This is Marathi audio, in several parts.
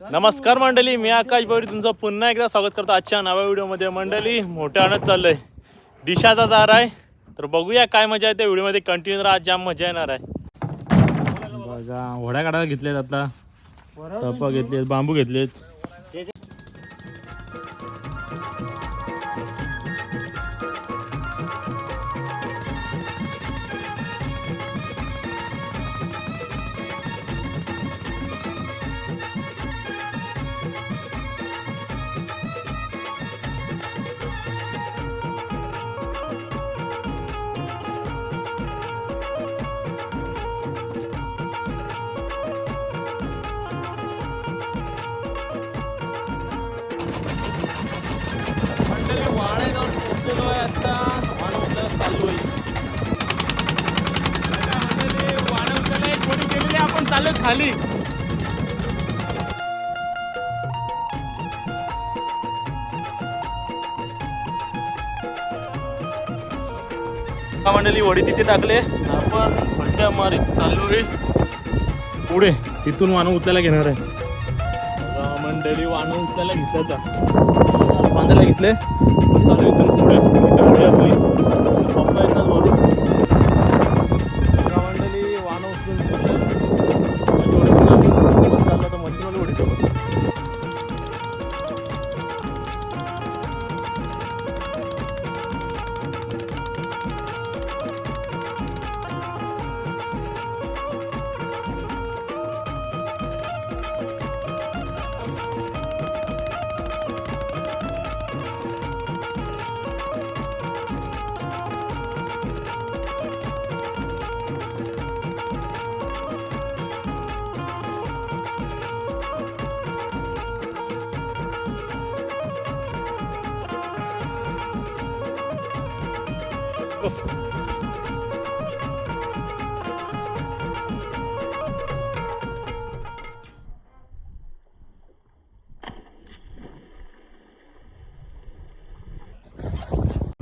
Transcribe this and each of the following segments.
नमस्कार मंडळी मी आकाश बावरी तुमचं पुन्हा एकदा स्वागत करतो आजच्या नव्या व्हिडिओमध्ये. मंडळी मोठ्या आणत चाललंय. दिशाचा दार आहे. तर बघूया काय मजा येते. व्हिडिओमध्ये कंटिन्यू राहा जाम मजा येणार आहे. बघा होड्या काढायला घेतलेत आता. टप्पा घेतलेत बांबू घेतलेत. आता वाण चालू आहे बघा मंडळी, वाण एक होडी गेलेली आपण चालत खाली. मंडळी वडी तिथे टाकले. आपण फलट्या मारीत चालू आहे. पुढे तिथून वाण उचलायला घेणार आहे. मंडळी वाण उचलायला घेतलं आता बांधायला घेतले. इथं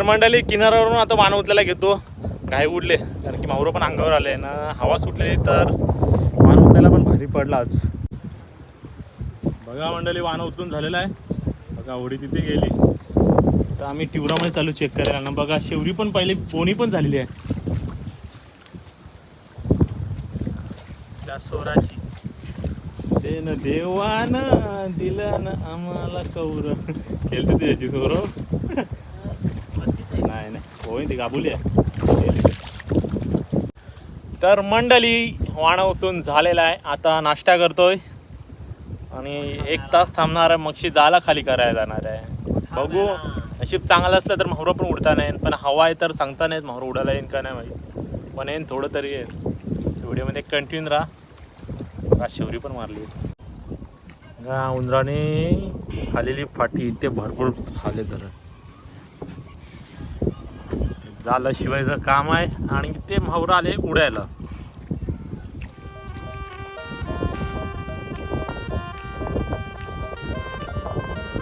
मंडळी किनाऱ्यावरून आता वाण उचलायला घेतो. घाई उडले कारण की मावरं पण अंगावर आले ना. हवा सुटलेली तर वाण उचलायला पण भारी पडला आज. बघा मंडळी वाण उचलून झालेलं आहे. बघा होडी तिथे गेली. तर आम्ही टिवरामध्ये चालू चेक करायला ना बघा शेवरी पण पहिले पोणी पण झालेली आहे. त्या सोराची ते न देवान दिलं ना आम्हाला कौर. खेळते ते याची सोर? नाही नाही. होय ती काबुली आहे. तर मंडळी वाणा उचून झालेला आहे. आता नाश्ता करतोय. आणि एक तास थांबणार आहे. मगशी जाला खाली करायला जाणार आहे. बघू. नशीब चांगलं असलं तर माहुरं पण उडता नाही पण हवा आहे तर सांगता नाहीत माहुरं उडायला येईन का नाही माहीत. पण येईन थोडं तरी येईन. व्हिडिओमध्ये कंटिन्यू राहा. बघा शिवरी पण मारली. बघा, उंदराने खालेली फाटी ते भरपूर खाले तर. झालं शिवायचं काम आहे आणि ते म्हावरं आले उडायला.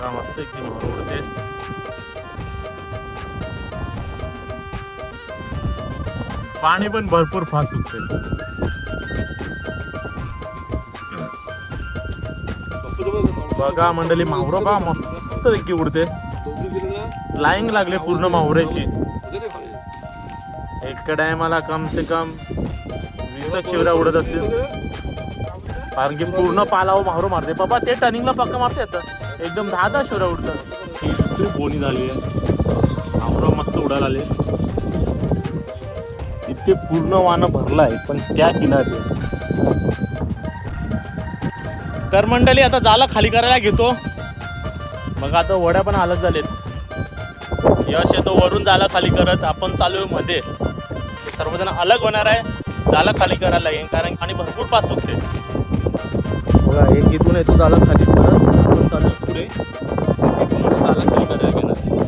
मस्त की म्हावरं उडते. पाणी पण भरपूर फास्ट उठते बघा मंडळी मावरं बा मस्त पैकी उडते. लाईंग लागले पूर्ण मावऱ्याची एक टायमाला कम से कम वीस शिवऱ्या उडत असतील. कारण की पूर्ण पालाव मावरो मारते. बाबा ते टर्निंगला पक्का मारते आता. एकदम दहा दहा शिवऱ्या उडतात. ही दुसरी बोनी झाली आहे. मावरं मस्त उडायला आले ते पूर्ण वानं भरलं आहे पण त्या किनारी. तर मंडळी आता जाला खाली करायला घेतो. मग आता वड्या पण अलग झालेत. यश येतो वरून जाला खाली करत. आपण चालू आहे मध्ये. सर्वजण अलग होणार आहे जाला खाली करायला लागेल कारण पाणी भरपूर पास सुटते बघा एक इथून येतो जाला खाली करत आपण चालू पुढे. इथून जाला खाली करायला घेणार.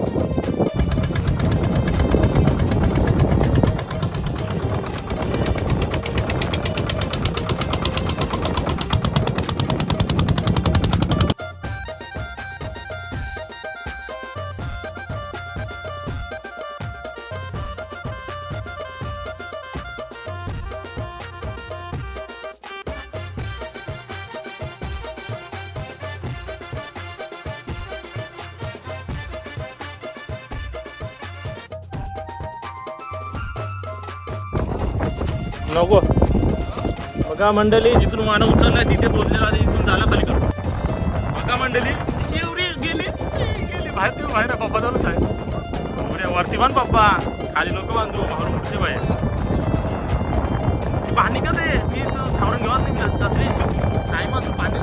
नको. बघा मंडळी जिथून मानव उचलला तिथे बोलले आहे, इथून झाला खाली बघा मंडळी शेवरी गेली गेली. बाहेर ते बाहेर पप्पा चालूच आहे. वरती बांध पप्पा. खाली नको बांधू मारून कुठे बाहेर. पाणी कसं आहे? ती थांबून घेऊन नाही तसली दसरी टाइम असतो पाणी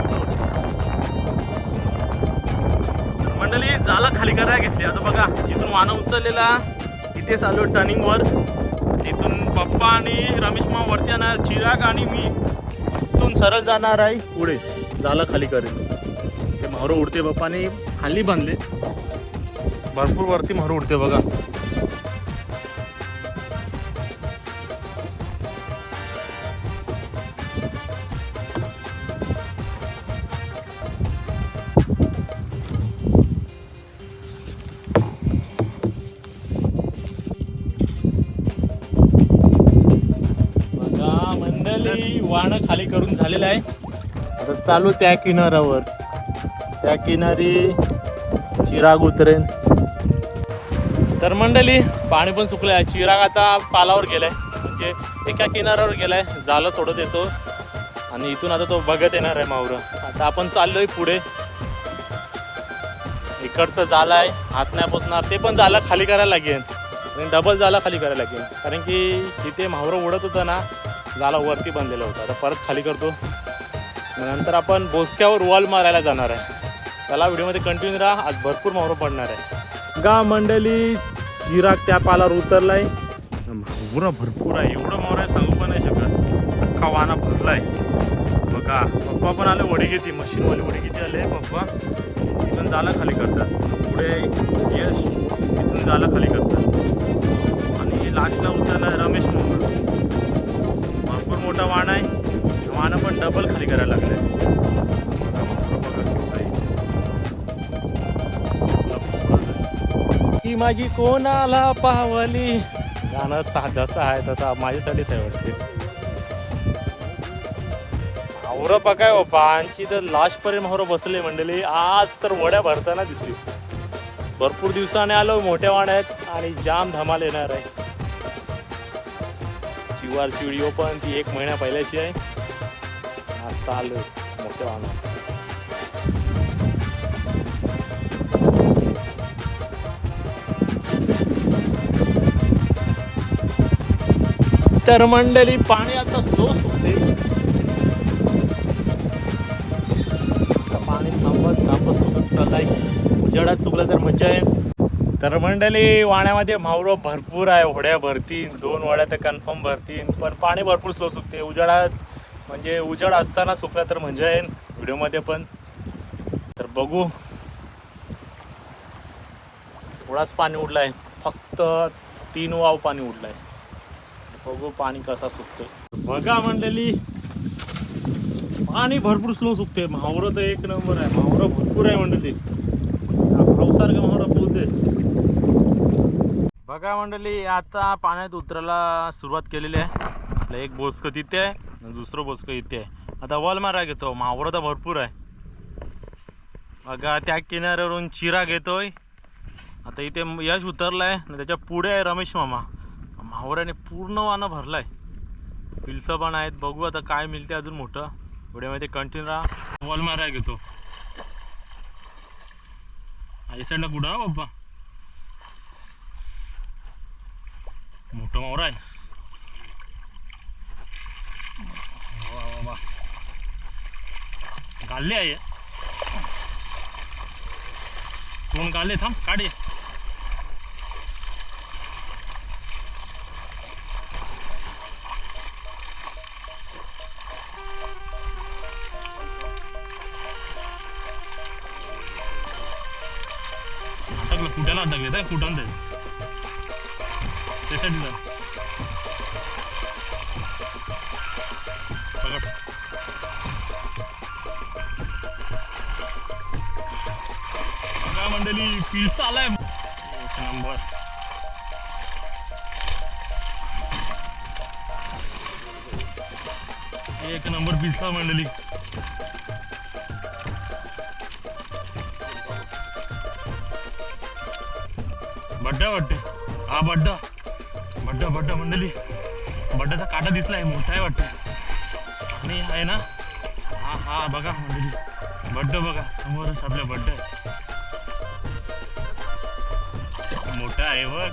मंडळी झाला खाली करायला घेतली. आता बघा इथून मानव उचललेला इथे चालू टर्निंगवर पप्पा आणि रमेश मा वरती येणार चिराग आणि मी. इथून सरळ जाणार आहे पुढे. झालं खाली करेल. ते म्हावरं उडते पप्पाने खाली बांधले. भरपूर वरती म्हावरं उडते बघा. मंडळी खाली करून झालेलं आहे. आता चालू त्या किनाऱ्यावर. त्या किनारी चिराग उतरेन तर मंडळी पाणी पण सुकलं आहे चिराग आता पालावर गेलाय. म्हणजे एका किनाऱ्यावर गेलाय. झालं सोडत येतो. आणि इथून आता तो बघत येणार आहे मावरं. आता आपण चाललोय पुढे. इकडचं झालं आहे. हात नाही पोचणार. ते पण झालं खाली करायला लागेल. आणि डबल जाला खाली करायला लागेल. कारण की तिथे म्हावरं उडत होतं ना. जाला वरती बांधलेला होता. आता परत खाली करतो. नंतर आपण बोसक्यावर वॉल मारायला जाणार आहे. त्याला व्हिडिओमध्ये कंटिन्यू राहा आज भरपूर मावरं पडणार आहे. गा मंडळी चिराग त्या पालावर उतरलाय. मावरं भरपूर आहे एवढं मावरं आहे सांगू पण नाही शकत. अख्खा वाना भरलाय. बघा पप्पा पण आले वडी घेते मशीनवाले वडी घेते आले पप्पा. इथून जाला खाली करतात. पुढे यश इथून जाला खाली करतात. आणि लास्टला उतरणार रमेश भरपूर मोठा वाण आहे. वाणं पण डबल खाली करायला लागले. ती माझी कोणाला पावली? गाणं जसं आहे तसा माझ्यासाठीच आहे वाटते. मावरं पकाय हो आणखी तर लास्ट पर्यंत मावरं बसले मंडळी. आज तर वड्या भरताना दिसली. भरपूर दिवसाने आलो मोठ्या वाड्या आहेत आणि जाम धमाल येणार आहे. क्यू चिवारची व्हिडिओ पण ती एक महिना पहिल्याची आहे. आता आलो मोठ्या वाहन तर मंडळी पाणी आता स्लो सुटते. पाणी थांबत थांबत सुटत चाललाय. उजाडात चुकलं तर मजा आहे तर मंडळी वाण्यामध्ये मावळं भरपूर आहे. होड्या भरतीन दोन वड्या तर कन्फर्म भरतीन. पण पाणी भरपूर स्लो सुकते. उजाडात म्हणजे उजाड असताना सुकला तर म्हणजे मजा येईल व्हिडिओमध्ये पण. तर बघू. थोडाच पाणी उडलाय. फक्त तीन वाव पाणी उडलाय. बघू पाणी कसा सुकतोय. बघा मंडळी. पाणी भरपूर स्लो सुकते. मावरं तर एक नंबर आहे. मावरं भरपूर आहे मंडळी. पावसारखं मावरं पोहते बघा मंडळी आता पाण्यात उतरायला सुरुवात केलेली आहे. एक बोसकं तिथे आहे दुसरं बोसकं इथे आहे. आता वल मारा घेतो मावरं तर भरपूर आहे. बघा त्या किनाऱ्यावरून चिरा घेतोय. आता इथे यश उतरलाय त्याच्या पुढे आहे रमेश मामा. मावऱ्याने पूर्ण वानं भरलाय. पिलसं पण आहेत. बघू आता काय मिळते अजून मोठं. व्हिडिओमध्ये कंटिन्यू राहा. वॉल मारायला घेतो. आई साईडला कुठं बाप्पा मोठं मावरा आहे वा वा वा गाल्ले आहे कोण गाल्ले थांब काढे अटकलं कुठ्याला अटकले काय कुठं ते त्यासाठी जा बघा मंडळी पिलचा आलाय. एक नंबर एक नंबर मंडळी. बड्डा वाटते हा बड्डा. मंडळी बड्डाचा काटा दिसला आहे मोठा आहे वाटतं आणि आहे ना हा हा बघा म्हणजे बड्ड बघा समोरच आपल्या बड्ड आहे. मोठा आहे बघ.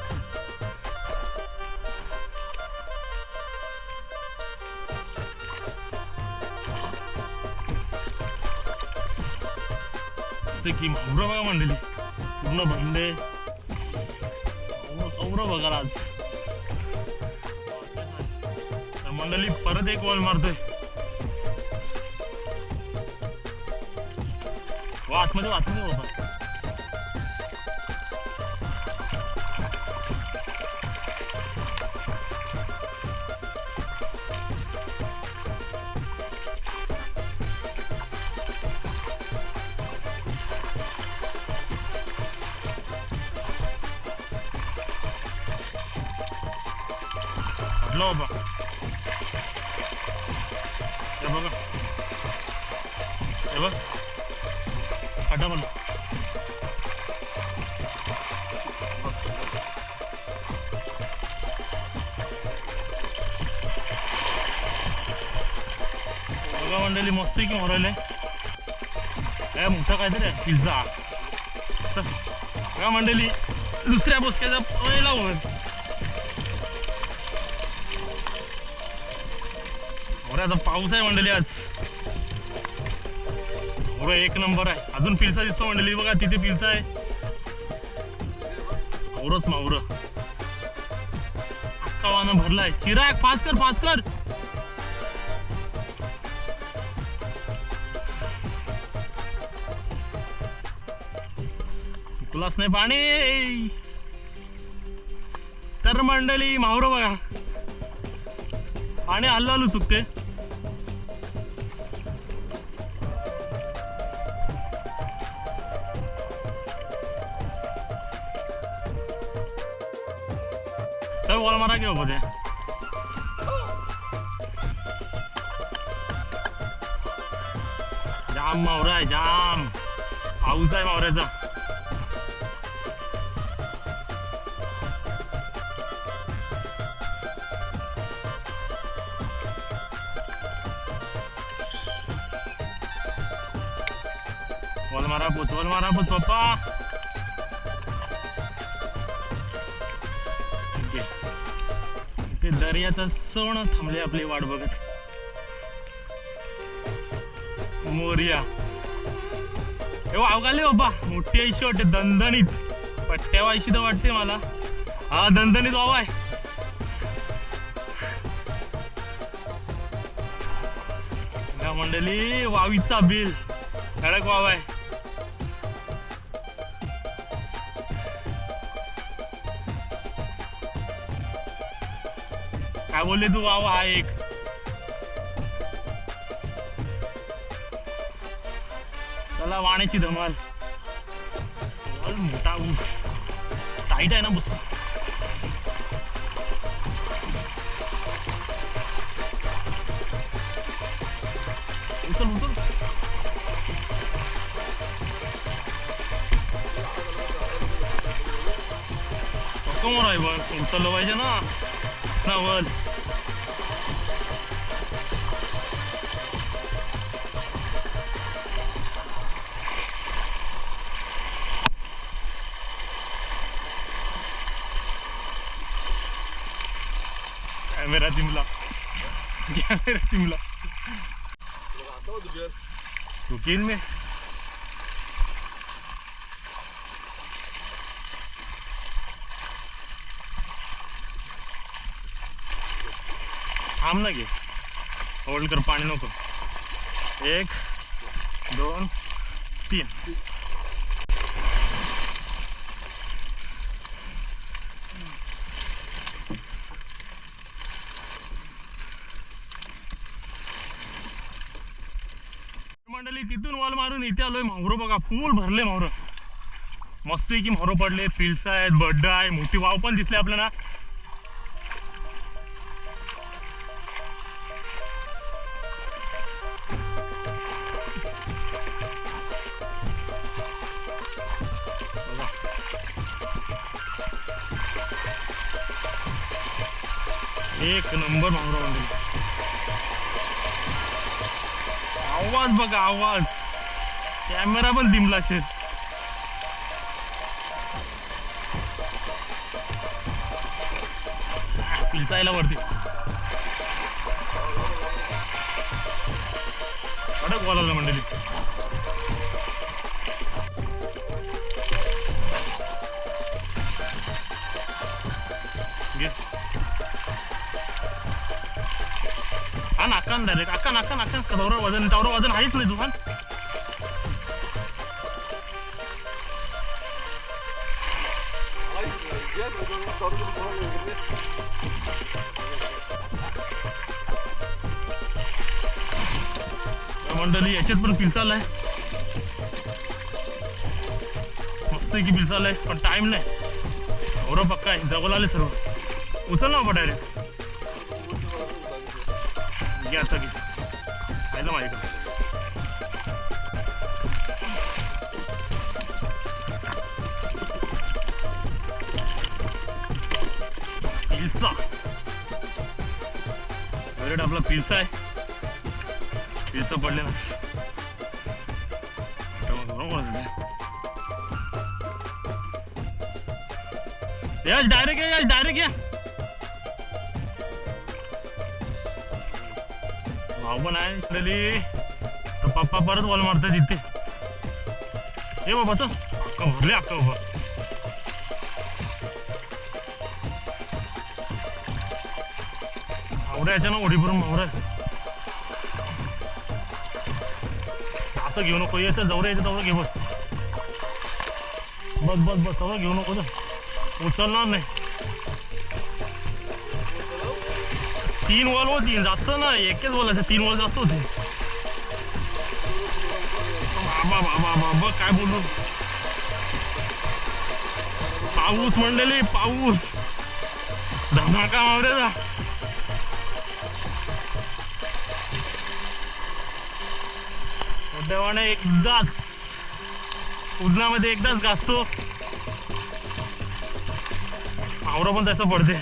की मावरं बघा मंडळी पूर्ण भरले कौरव बघाल आज. मंडळी परत एक वॉल मारतोय. वा आतमध्ये वा, आतमध्ये बाबा हे बघ. फाटा मला बघा मंडळी मस्त की मोरायले काय मोठं काय आहे? पिझ्झा. बघा मंडळी दुसऱ्या बसक्याचा पहिला वर आता पाऊस आहे मंडळी आज. मोर एक नंबर आहे. अजून पिलसा दिसतो मंडळी बघा तिथे पिलसा आहे. मावरच मावर. अख्खा वाहन भरलाय. चिराग पाच कर पाच कर सुकलाच नाही पाणी. तर मंडळी मावर बघा. पाणी हल्लू हल्लू सुकते. बॉल मारा पोच बॉल मारा ते दर्याचं सोनं थांबले आपली वाट बघत. मोरिया. हे वावगाले बाबा हो, मोठी आईशी वाटते दणदणीत. पट्ट्या वायशी तर वाटते मला. हा दणदणीत वाव आहे. मंडळी वावीचा बिल. खडक वाव आहे. काय बोलले तू वाव हा एक. चला वाण्याची धमाल. मोठा ऊस टाईट आहे ना बस. उचल उचल. समोर आहे बघ उचललं पाहिजे ना. नावल कॅमेरा तिमला चुकील मी? थांब ना घे। होल्ड कर पाणी नको। एक दोन तीन मंडळी तिथून इथे आलोय मावरं बघा फुल भरले मावरं. मस्त की मावरं पडले पिलसा आहेत बड्डा आहे मोठी वाव पण दिसले आपल्याला. कॅमेरा पण वरती अडक बोलायला मंडळी घे हा नाका डायरेक्ट अक्का नाका नाका त्यावर वजन त्यावर वजन आहेच नाही तुम्हाला मंडळी याच्यात पण पिलचाल आहे मस्त की पिलचाल आहे पण टाइम नाही. एवढं पक्का आहे जवळ आले सर्व. उचल ना बाबा डायरेक्ट घ्या आता घे पाहिलं माझ्याकडे. फेवरेट आपला पिल्सा आहे. पिल्सा पडले यश डायरेक्ट या यश डायरेक्ट या. भाऊ पण आहे इकडली तर पप्पा परत बॉल मारतात इथे. ये बाबा तो अक्का भरले अक्का बाबा आवड्या याच्या ना ओढीभरून मावरा? असं घेऊ नको यायचं जवळ यायचं जवळ घे बस. बस बस बस जवळ घेऊ नको तर उचलणार नाही. तीन वॉल होती जास्त ना एकच बोलायचं तीन वॉल जास्त होते. बाबा बाबा बाबा काय बोलू? पाऊस म्हणलेली पाऊस. धमाका मावऱ्याचा देवाने एकदाच उडण्यामध्ये एकदाच गाजतो आवरा पण तसं पडते.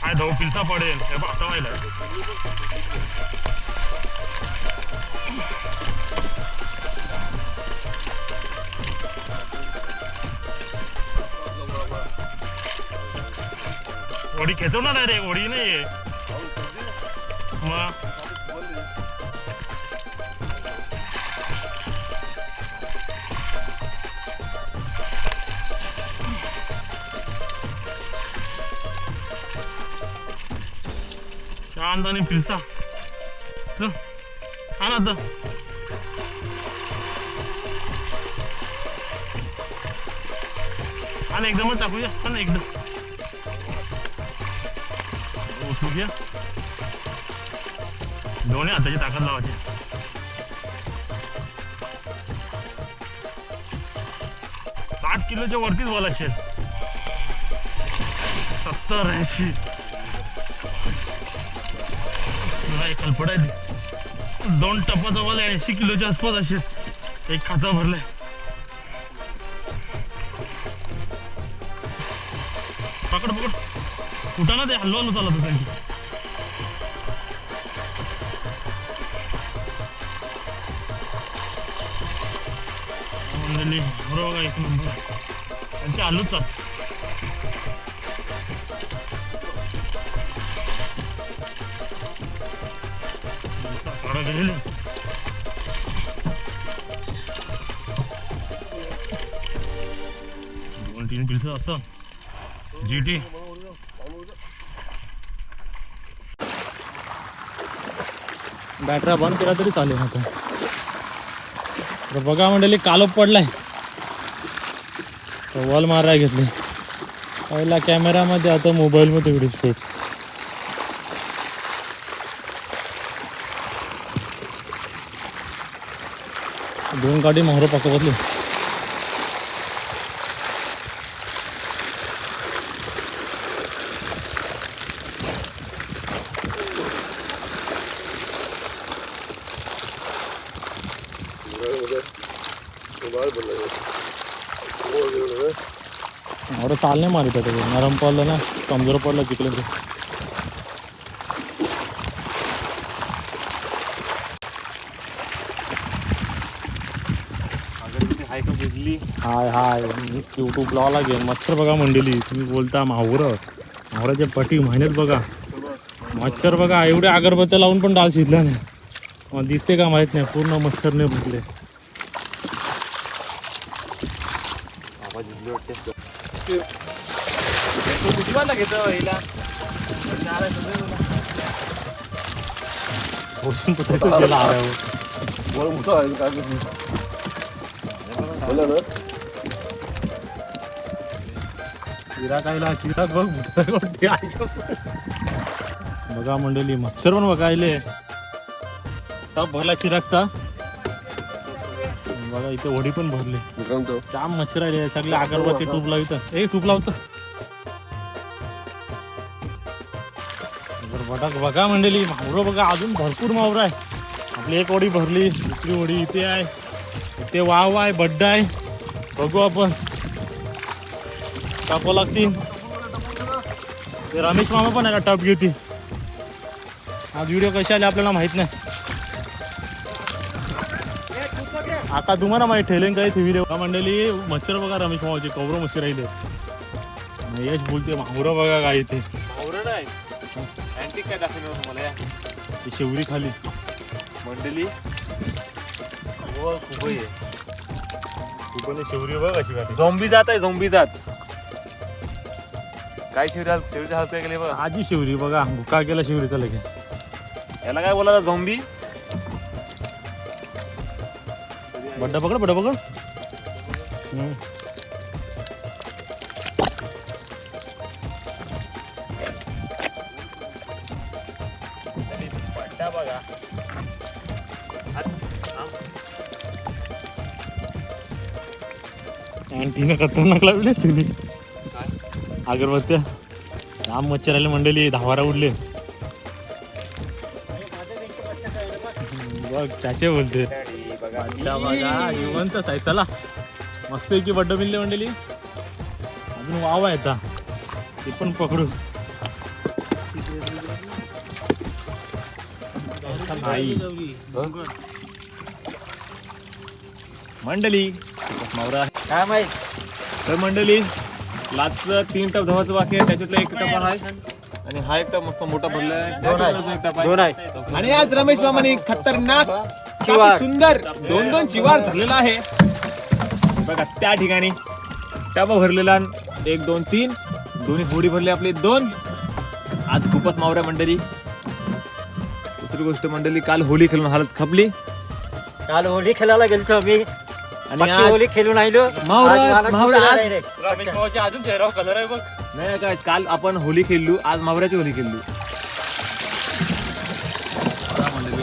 काय धाव पिलसा पडेल हे बघ असं व्हायला ओढी खेचव ना डायरेक्ट ओढी नाही मग शांत आणि पिलसा चल हा ना आता हा ना एकदमच टाकूया हा ना एकदम उठू दोन्ही हाताची ताकद लावायची. साठ किलोच्या वरतीच बोला असेल. सत्तर ऐंशी. नाही कल्पड दोन टप्पा जवळ ऐंशी किलोच्या आसपास असेल. एक खाचा भरलाय. कुठं ना ते हल्लो हल्लो चालत होतं त्यांची मंडळी बरोबर बघा एक नंबर त्यांची हल्लोच चाल काढा गेलेले दोन तीन पिल्स असतात जी टी बॅटरा बंद केला तरी चालेल आता. तर बघा मंडळी कालोप पडलाय. वॉल मारायला घेतली. पहिला कॅमेरामध्ये आता मोबाईलमध्ये व्हिडिओ शूट दोन गाडी मोहरं पकडली. चाल नाही मारित आहे ते नरम पडलं ना कमजोर पडलं तिकडे ते. हाय हाय यूट्यूब लावा लागेल मच्छर बघा मंडळी तुम्ही बोलता माहुरं. माहुराच्या पटी महिन्यात बघा. मच्छर बघा. एवढे अगरबत्त्या लावून पण डाल शिजला नाही. दिसते का माहीत नाही. पूर्ण मच्छरने भरले. वाजला घेतो हिला? गेला चिरा बघ. बघा मंडळी मच्छर पण बघायले टप भरला चिरागचा. बघा इथे होडी पण भरली. जाम मच्छर आले सगळे अगरबत्ती टूप लावतं ए टूप लावचं बघा बघा मंडळी मावरं बघा अजून भरपूर मावरं आहे. आपली एक ओढी भरली दुसरी ओढी इथे आहे. इथे वाव आहे बड्डा आहे. बघू आपण. टाकावं लागतील. ते रमेश मामा पण आहे का टप घेतील. आज व्हिडिओ कसे आले आपल्याला माहीत नाही. आता तुम्हाला माहिती ठेलेन काही टी व्हिडिओ मंडळी मच्छर बघा रमेश मामाचे कवरं मच्छर राहिले. यश बोलते मावरं बघा काय इथे काय दाखवणार तुम्हाला या? ती शेवरी खाली. मंडळी हो खूप आहे. शेवरी बघ अशी खाली. झोंबी जात आहे झोंबी जात. काय शिवरी हाल शिवरी हालत गेले बघ? आजी शेवरी बघा भुका केला शेवरीचा लगे याला काय बोला झोंबी? बड्डा पकड बड्डा पकड. हम्म. अँटीनं खतरनाक लावले तुम्ही अगरबत्त्या. राम मच्छर आले मंडळी धावारा उडले. बघ त्याचे बोलते. बघा जिवंतच आहे. चला. मस्त की बड्ड मिळले मंडळी. अजून वाव आहे ते पण पकडू. मंडळी नवरा काय माहीत? तर मंडळी लाचचं तीन टप धवाचं बाकी आहे त्याच्यातलं एक टप आहे. आणि हा एक टप मस्त मोठा भरला आहे. त्याच्यातला एक टप आहे. आणि आज रमेश मामाने खतरनाक काफी सुंदर दोन दोन चिवार धरलेला आहे. बघा त्या ठिकाणी टप भरलेला एक दोन तीन. दोन्ही होडी भरले आपले दोन. आज खूपच मावऱ्या मंडळी. दुसरी गोष्ट मंडळी काल होली खेळून हालत खपली. काल होली खेळायला गेलतो आम्ही. आणि आज होली खेळून आलो मावरा- आज-. रमेश अजून चेहऱ्यावर कलर आहे बघ. नाही नाही काय काल आपण होली खेळलो आज मावऱ्याची होली खेळलो.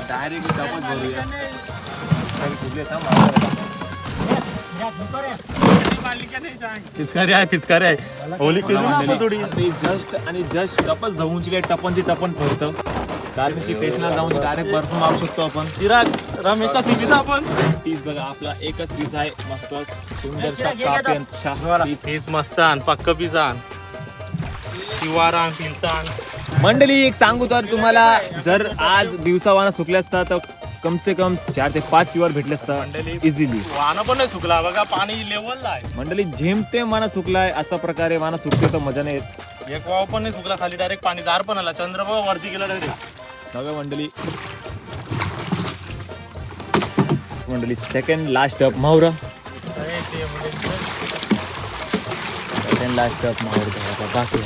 डायरेक्ट भरूया. पिचकारी आहे पिचकारी आहे. होली खेळू ना आपण थोडी जस्ट आणि जस्ट टपच धवूनची काय टपनची टपन फरतं कारण की स्टेशनला जाऊन डायरेक्ट बर्फ मारू शकतो आपण. चिराग रमेशचा आपण पीस बघा आपला एकच पीस आहे मस्त सुंदरसा कापेन शाहवाला पीस मस्त आण पक्क पीस आण. मंडळी एक सांगू तर तुम्हाला जर आज दिवसावाना सुकले असता तर कम से कम चार ते पाच चिवर भेटले असता मंडळी इझिली वाहनं पण नाही सुकला बघा पाणी लेवलला आहे. मंडळी झेमते माना चुकलाय असा प्रकारे माना चुकते तर मजा नाही येत. एक वाव पण नाही सुकला खाली डायरेक्ट पाणी जार पण आला. चंद्रभाऊ वरती गेला डायरेक्ट बघा मंडळी मंडळी सेकंड लास्ट अप माहुरा सेकंड लास्ट अप माहुरा बाकी.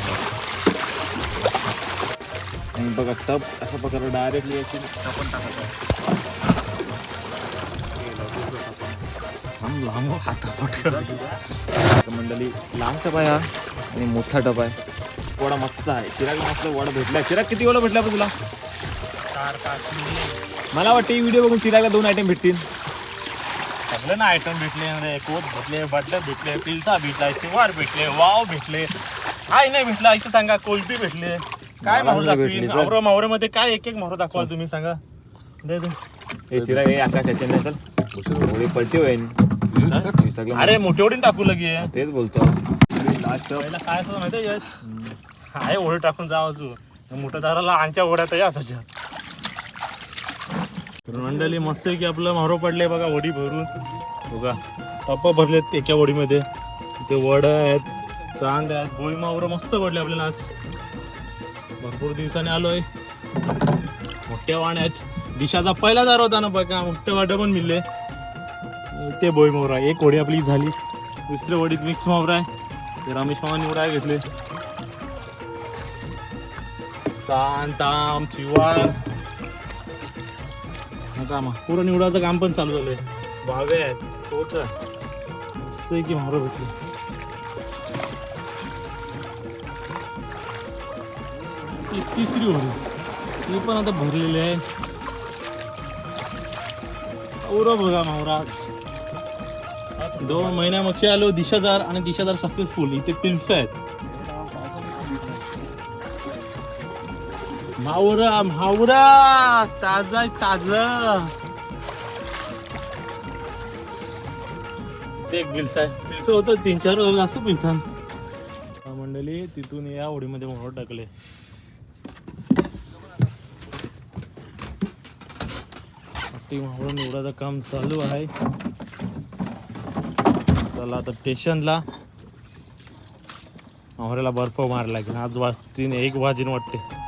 आणि बघा टप अशा प्रकारे डायरेक्टली याची टपन टाकायचं लांब लांब हातापट मंडळी लांब टप आहे हा आणि मोठा टप आहे. वडा मस्त आहे. चिराग मस्त वडा भेटला चिराग किती वडा भेटला तुला? चार पाच. मला वाटतं ही व्हिडिओ बघून चिरागला दोन आयटम भेटतील. सगळे ना आयटम भेटले रे कोट भेटले बड्डे भेटले पिलचा भेटला शिवार भेटले वाव भेटले. काय नाही भेटलं असं सांगा कोलटी भेटले. काय भेटली, दाखवीन. मावरं मावऱ्यामध्ये काय एक एक माहोल दाखवाल तुम्ही सांगा. दे. हे हे नाही होळी पलटी अरे मोठे ओढीन टाकू लगे. तेच बोलतो. काय असं माहिती आहे यश? आहे ओढे टाकून जावं तू मोठ्या दाराला आमच्या ओढ्यात असायच्या. तर मंडळी मस्त आहे की आपलं मारो पडले बघा वडी भरून. बघा. टप्पा भरलेत एका वडीमध्ये. ते वड आहेत चांद आहेत गोळी मावरं मस्त पडले आपल्याला आज. भरपूर दिवसाने आलोय. मोठ्या वाण्या आहेत. दिशाचा पहिला दार होता ना बघा मोठे वाटं पण मिळले. ते बोई मोहरा एक वडी आपली झाली. दुसऱ्या वडीत मिक्स मावरा आहे. ते रमेश मामा निवडा घेतले. चांद ताम चिवाळ काम मग निवडाचं काम पण चालू झालंय. भावे आहेत. तोच मस्त आहे की मारो भेटले एक तिसरी होडी ती पण आता भरलेली आहे औरा बघा मावराज दोन महिन्यामध्ये आलो दिशादार आणि दिशादार सक्सेसफुल इथे पिल्स आहेत मावरा मावरा ताजा ताजा ताज ते एक पिल्स आहे. पिल्स होतं तीन चार जास्त पिल्सान मंडळी तिथून या होडीमध्ये मोहर टाकले. ती मावळं काम चालू आहे. चला आता स्टेशनला मावऱ्याला बर्फ मारायला लागेल आज वाजतीन एक वाजीन वाटते.